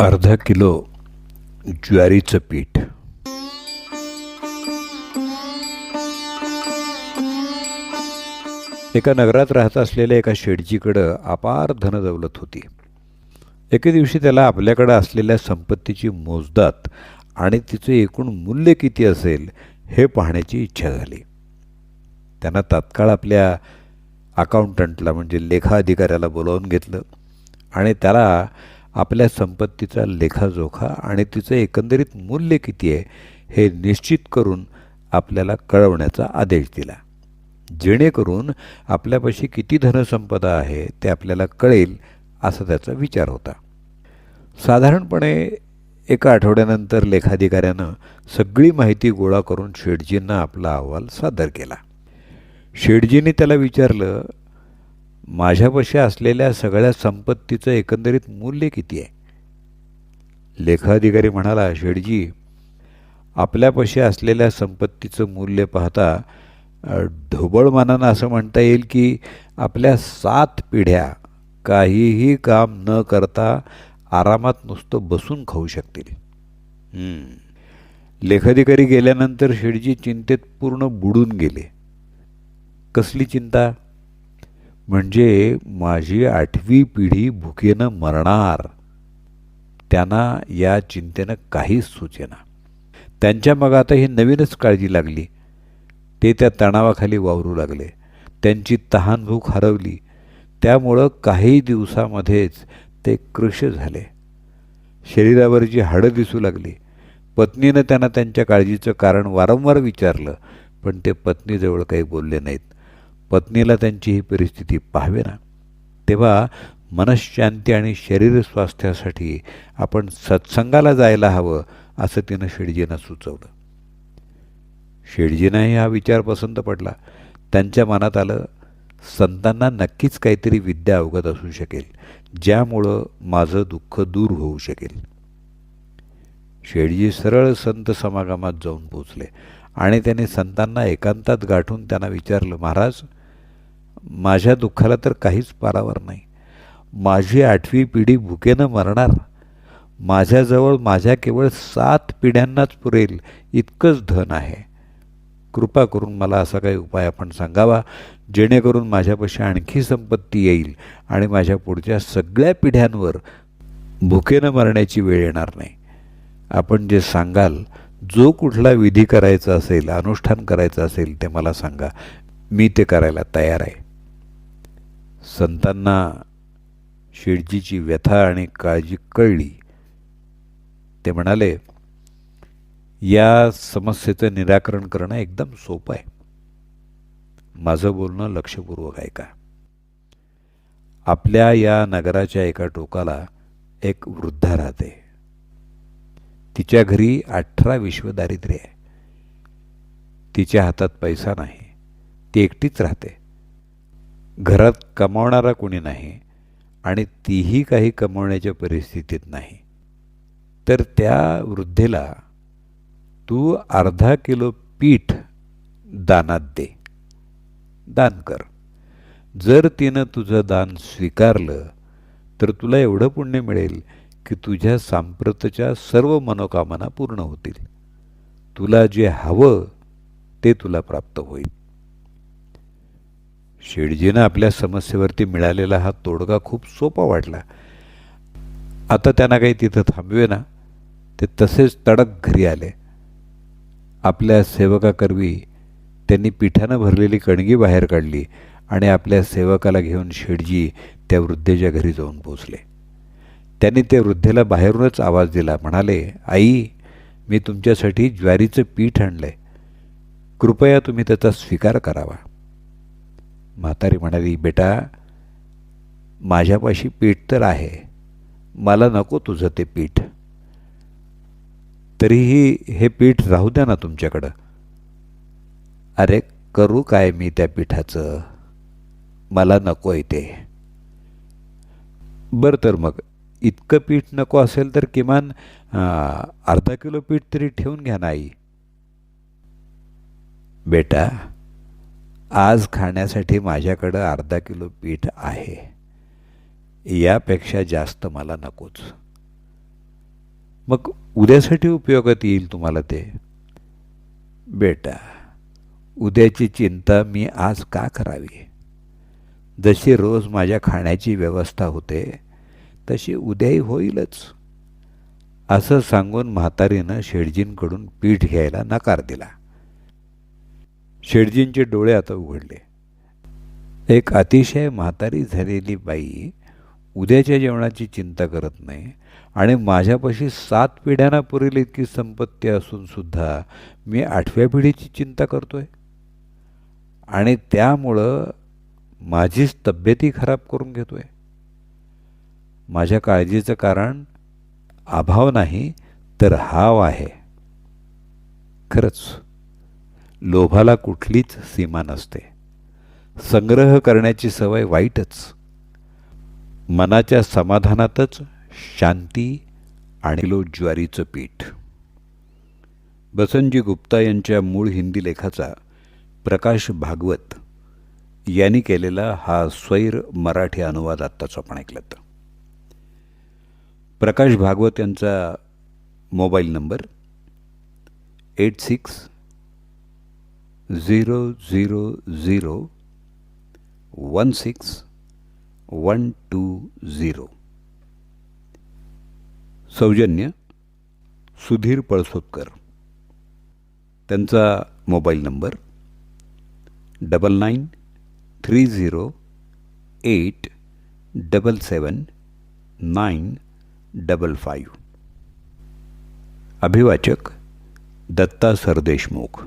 अर्धा किलो ज्वारीचं पीठ. एका नगरात राहत असलेल्या एका शेडजीकडं अपार धनदौलत होती. एके दिवशी त्याला आपल्याकडं असलेल्या संपत्तीची मोजदात आणि तिचे एकूण मूल्य किती असेल हे पाहण्याची इच्छा झाली. त्यांना तात्काळ आपल्या अकाउंटंटला म्हणजे लेखा अधिकाऱ्याला बोलावून घेतलं आणि त्याला आपल्या संपत्तीचा लेखाजोखा आणि तिचं एकंदरीत मूल्य किती आहे हे निश्चित करून आपल्याला कळवण्याचा आदेश दिला. जेणेकरून आपल्यापाशी किती धनसंपदा आहे ते आपल्याला कळेल असा त्याचा विचार होता. साधारणपणे एका आठवड्यानंतर लेखाधिकाऱ्यानं सगळी माहिती गोळा करून शेठजींना आपला अहवाल सादर केला. शेठजींनी त्याला विचारलं माझ्यापाशी असलेल्या सगळ्या संपत्तीचं एकंदरीत मूल्य किती आहे? लेखाधिकारी म्हणाला शेठजी आपल्यापाशी असलेल्या संपत्तीचं मूल्य पाहता ढोबळमानानं असं म्हणता येईल की आपल्या सात पिढ्या काहीही काम न करता आरामात नुसतं बसून खाऊ शकतील. लेखाधिकारी गेल्यानंतर शेठजी चिंतेत पूर्ण बुडून गेले. कसली चिंता? म्हणजे माझी आठवी पिढी भुकेनं मरणार. त्यांना या चिंतेनं काहीच सुचेना. त्यांच्या मग आता ही नवीनच काळजी लागली. ते त्या तणावाखाली वावरू लागले. त्यांची तहानभूक हरवली. त्यामुळं काही दिवसामध्येच ते कृश झाले. शरीरावरची हाडं दिसू लागली. पत्नीनं त्यांना त्यांच्या काळजीचं कारण वारंवार विचारलं पण ते पत्नीजवळ काही बोलले नाहीत. पत्नीला त्यांची ही परिस्थिती पाहावे ना तेव्हा मनशांती आणि शरीर स्वास्थ्यासाठी आपण सत्संगाला जायला हवं असं तिनं शेडजींना सुचवलं. शेडजींनाही हा विचार पसंत पडला. त्यांच्या मनात आलं संतांना नक्कीच काहीतरी विद्या अवगत असू शकेल ज्यामुळं माझं दुःख दूर होऊ शकेल. शेडजी सरळ संत समागमात जाऊन पोचले आणि त्याने संतांना एकांतात गाठून त्यांना विचारलं महाराज माझ्या दुःखाला तर काहीच पारावर नाही. माझी आठवी पिढी भुकेनं मरणार. माझ्याजवळ माझ्या केवळ सात पिढ्यांनाच पुरेल इतकंच धन आहे. कृपा करून मला असा काही उपाय आपण सांगावा जेणेकरून माझ्यापाशी आणखी संपत्ती येईल आणि माझ्या पुढच्या सगळ्या पिढ्यांवर भुकेनं मरण्याची वेळ येणार नाही. आपण जे सांगाल जो कुठला विधी करायचा असेल अनुष्ठान करायचं असेल ते मला सांगा. मी ते करायला तयार आहे. संतांना शेडजीची व्यथा आणि काळजी कळली. ते म्हणाले या समस्येचं निराकरण करणं एकदम सोपं आहे. माझं बोलणं लक्षपूर्वक ऐका. आपल्या या नगराच्या एका टोकाला एक वृद्धा राहते. तिच्या घरी अठरा विश्व दारिद्र्य आहे. तिच्या हातात पैसा नाही. ती एकटीच राहते. घरात कमावणारा कोणी नाही आणि तीही काही कमवण्याच्या परिस्थितीत नाही. तर त्या वृद्धेला तू अर्धा किलो पीठ दानात दे. दान कर. जर तिनं तुझं दान स्वीकारलं तर तुला एवढं पुण्य मिळेल की तुझ्या सांप्रतच्या सर्व मनोकामना पूर्ण होतील. तुला जे हवं ते तुला प्राप्त होईल. शेडजीनं आपल्या समस्येवरती मिळालेला हा तोडगा खूप सोपा वाटला. आता त्यांना काही तिथं थांबवे ना ते तसेच तडक घरी आले. आपल्या सेवकाकरवी त्यांनी पिठानं भरलेली कणगी बाहेर काढली आणि आपल्या सेवकाला घेऊन शेडजी त्या वृद्धेच्या घरी जाऊन पोचले त्यांनी त्या वृद्धेला बाहेरूनच आवाज दिला म्हणाले आई मी तुमच्यासाठी ज्वारीचं पीठ आणलं आहे कृपया तुम्ही त्याचा स्वीकार करावा. म्हातारी म्हणाली बेटा माझ्यापाशी पीठ तर आहे. मला नको तुझं ते पीठ. तरीही हे पीठ राहू द्या ना तुमच्याकडं. अरे करू काय मी त्या पिठाचं? मला नको आहे ते. बरं तर मग इतकं पीठ नको असेल तर किमान अर्धा किलो पीठ तरी ठेवून घ्या ना आई. बेटा आज खाण्यासाठी माझ्याकडं अर्धा किलो पीठ आहे. यापेक्षा जास्त मला नकोच. मग उद्यासाठी उपयोगात येईल तुम्हाला ते? बेटा उद्याची चिंता मी आज का करावी? जशी रोज माझ्या खाण्याची व्यवस्था होते तशी उद्याही होईलच. असं सांगून म्हातारीनं शेडजींकडून पीठ घ्यायला नकार दिला. शेडजींचे डोळे आता उघडले. एक अतिशय म्हातारी झालेली बाई उद्याच्या जेवणाची चिंता करत नाही आणि माझ्यापाशी सात पिढ्यांना पुरेल इतकी संपत्ती असूनसुद्धा मी आठव्या पिढीची चिंता करतो आहे आणि त्यामुळं माझीच तब्येती खराब करून घेतो आहे माझ्या काळजीचं कारण अभाव नाही तर हाव आहे. खरंच लोभाला कुठलीच सीमा नसते. संग्रह करण्याची सवय वाईटच. मनाच्या समाधानातच शांती आणि लो ज्वारीचं पीठ. बसनजी गुप्ता यांच्या मूळ हिंदी लेखाचा प्रकाश भागवत यांनी केलेला हा स्वैर मराठी अनुवाद आत्ताच आपण ऐकलात. प्रकाश भागवत यांचा mobile number eight six zero zero zero one six one two zero सौजन्य सुधीर पळसोतकर. त्यांचा mobile number double nine three zero eight double seven nine double five. अभिवाचक Datta Sardeshmukh.